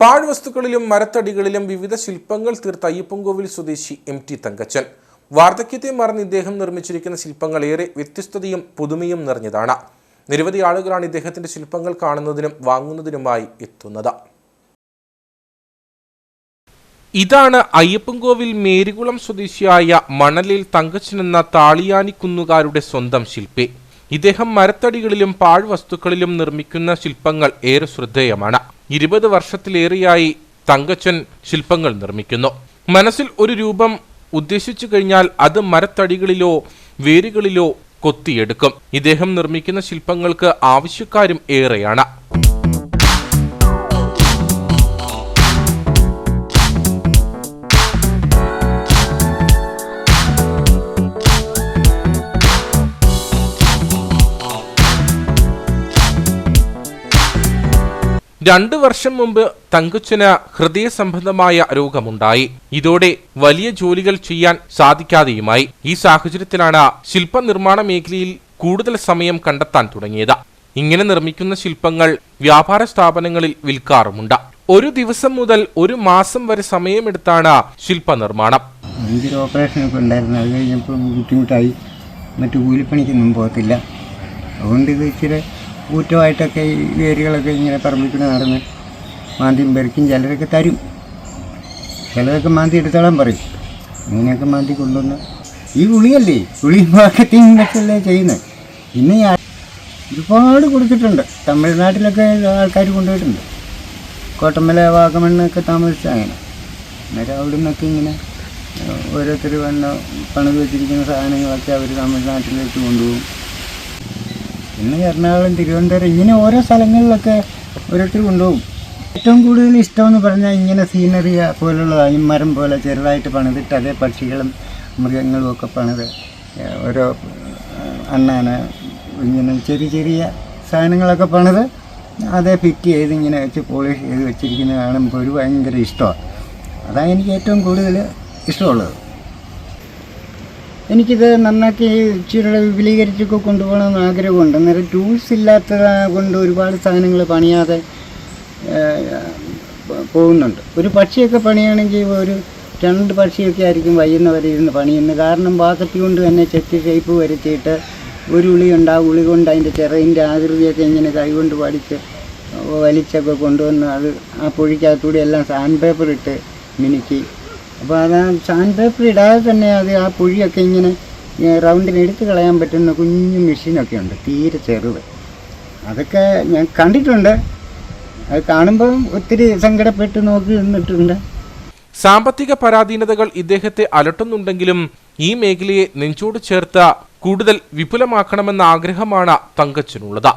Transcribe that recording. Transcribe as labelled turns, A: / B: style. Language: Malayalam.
A: പാഴ്വസ്തുക്കളിലും മരത്തടികളിലും വിവിധ ശില്പങ്ങൾ തീർത്ത അയ്യപ്പൻകോവിൽ സ്വദേശി എം ടി തങ്കച്ചൻ. വാർദ്ധക്യത്തെ മറന്ന് ഇദ്ദേഹം നിർമ്മിച്ചിരിക്കുന്ന ശില്പങ്ങൾ ഏറെ വ്യത്യസ്തതയും പുതുമയും നിറഞ്ഞതാണ്. നിരവധി ആളുകളാണ് ഇദ്ദേഹത്തിന്റെ ശില്പങ്ങൾ കാണുന്നതിനും വാങ്ങുന്നതിനുമായി എത്തുന്നത്. ഇതാണ് അയ്യപ്പൻകോവിൽ മേരികുളം സ്വദേശിയായ മണലിൽ തങ്കച്ചൻ എന്ന താളിയാനിക്കുന്നുകാരുടെ സ്വന്തം ശില്പി. ഇദ്ദേഹം മരത്തടികളിലും പാഴ്വസ്തുക്കളിലും നിർമ്മിക്കുന്ന ശില്പങ്ങൾ ഏറെ ശ്രദ്ധേയമാണ്. ഇരുപത് വർഷത്തിലേറെയായി തങ്കച്ചൻ ശില്പങ്ങൾ നിർമ്മിക്കുന്നു. മനസ്സിൽ ഒരു രൂപം ഉദ്ദേശിച്ചു കഴിഞ്ഞാൽ അത് മരത്തടികളിലോ വേരുകളിലോ കൊത്തിയെടുക്കും. ഇദ്ദേഹം നിർമ്മിക്കുന്ന ശില്പങ്ങൾക്ക് ആവശ്യക്കാരും ഏറെയാണ്. രണ്ടു വർഷം മുമ്പ് തങ്കച്ചന് ഹൃദയ സംബന്ധമായ രോഗമുണ്ടായി. ഇതോടെ വലിയ ജോലികൾ ചെയ്യാൻ സാധിക്കാതെയുമായി. ഈ സാഹചര്യത്തിലാണ് ശില്പനിർമ്മാണ മേഖലയിൽ കൂടുതൽ സമയം കണ്ടെത്താൻ തുടങ്ങിയത്. ഇങ്ങനെ നിർമ്മിക്കുന്ന ശില്പങ്ങൾ വ്യാപാര സ്ഥാപനങ്ങളിൽ വിൽക്കാറുമുണ്ട്. ഒരു ദിവസം മുതൽ ഒരു മാസം വരെ സമയമെടുത്താണ് ശില്പനിർമ്മാണം.
B: ഓപ്പറേഷൻ ഓപ്പറേഷനൊക്കെ ഉണ്ടായിരുന്നു. അത് കഴിഞ്ഞപ്പോൾ ബുദ്ധിമുട്ടായി. മറ്റു കൂലിപ്പണിക്കൊന്നും പോകത്തില്ല. അതുകൊണ്ട് ഇത് ഇച്ചിരി ഊറ്റമായിട്ടൊക്കെ ഈ വേരുകളൊക്കെ ഇങ്ങനെ പറമ്പിക്കുന്ന നടന്ന് മാന്തിയും പെറുക്കും ചിലരൊക്കെ തരും. ചിലരൊക്കെ മാന്തി എടുത്തോളാൻ പറയും. അങ്ങനെയൊക്കെ മാന്തി കൊണ്ടുവന്ന് ഈ ഉളിയല്ലേ? ഉളി മാർക്കറ്റിംഗ് ഒക്കെയല്ലേ ചെയ്യുന്നത്. പിന്നെ ഞാൻ ഒരുപാട് കൊടുത്തിട്ടുണ്ട്. തമിഴ്നാട്ടിലൊക്കെ ആൾക്കാർ കൊണ്ടുപോയിട്ടുണ്ട്. കോട്ടമല വാഗമണ്ണൊക്കെ താമസിച്ച അങ്ങനെ. അന്നേരം അവിടെ നിന്നൊക്കെ ഇങ്ങനെ ഓരോരുത്തർ വന്ന് പണിത് വെച്ചിരിക്കുന്ന സാധനങ്ങളൊക്കെ അവർ തമിഴ്നാട്ടിലേക്ക് കൊണ്ടുപോകും. പിന്നെ എറണാകുളം തിരുവനന്തപുരം ഇങ്ങനെ ഓരോ സ്ഥലങ്ങളിലൊക്കെ ഓരോരുത്തർ കൊണ്ടുപോകും. ഏറ്റവും കൂടുതൽ ഇഷ്ടമെന്ന് പറഞ്ഞാൽ ഇങ്ങനെ സീനറി പോലുള്ളതാണ് മരം പോലെ ചെറുതായിട്ട് പണിതിട്ട് അതേ പക്ഷികളും മൃഗങ്ങളും ഒക്കെ പണിത് ഓരോ അണ്ണാന ഇങ്ങനെ ചെറിയ ചെറിയ സാധനങ്ങളൊക്കെ പണിത് അതേ ഫിറ്റ് ചെയ്ത് ഇങ്ങനെ വെച്ച് പോളിഷ് ചെയ്ത് വെച്ചിരിക്കുന്നത് കാണുമ്പോൾ ഒരു ഭയങ്കര ഇഷ്ടമാണ്. അതാണ് എനിക്ക് ഏറ്റവും കൂടുതൽ ഇഷ്ടമുള്ളത്. എനിക്കിത് നന്നാക്കി ഇച്ചിരി വിപുലീകരിച്ചൊക്കെ കൊണ്ടുപോകണമെന്ന് ആഗ്രഹമുണ്ട്. അന്നേരം ടൂൾസ് ഇല്ലാത്തത് കൊണ്ട് ഒരുപാട് സാധനങ്ങൾ പണിയാതെ പോകുന്നുണ്ട്. ഒരു പക്ഷിയൊക്കെ പണിയാണെങ്കിൽ ഒരു രണ്ട് പക്ഷിയൊക്കെ ആയിരിക്കും വൈകുന്നവരെ ഇരുന്ന് പണിയുന്നത് കാരണം ബാക്കറ്റ് കൊണ്ട് തന്നെ ചെത്തി ഷേപ്പ് വരുത്തിയിട്ട് ഒരു ഉളി ഉണ്ട്. ആ ഉളി കൊണ്ട് അതിന്റെ ചിറയിന്റെ ആകൃതിയൊക്കെ ഇങ്ങനെ കൈകൊണ്ട് പഠിച്ച് വലിച്ചൊക്കെ കൊണ്ടുവന്ന് അത് ആ പൊഴിക്കകത്തൂടെ എല്ലാം സാൻഡ് പേപ്പർ ഇട്ട് മിനുക്കി അപ്പോൾ അത് ആ സാൻഡ് പേപ്പർ ഇടാതെ തന്നെ അത് ആ പുഴിയൊക്കെ ഇങ്ങനെ റൗണ്ടിന് എടുത്ത് കളയാൻ പറ്റുന്ന കുഞ്ഞു മെഷീനൊക്കെ ഉണ്ട് തീരെ ചെറുത്. അതൊക്കെ ഞാൻ കണ്ടിട്ടുണ്ട്. അത് കാണുമ്പോൾ ഒത്തിരി സങ്കടപ്പെട്ട് നോക്കി നിന്നിട്ടുണ്ട്.
A: സാമ്പത്തിക പരാധീനതകൾ ഇദ്ദേഹത്തെ അലട്ടുന്നുണ്ടെങ്കിലും ഈ മേഖലയെ നെഞ്ചോട് ചേർത്ത കൂടുതൽ വിപുലമാക്കണമെന്ന ആഗ്രഹമാണ് തങ്കച്ചനുള്ളത്.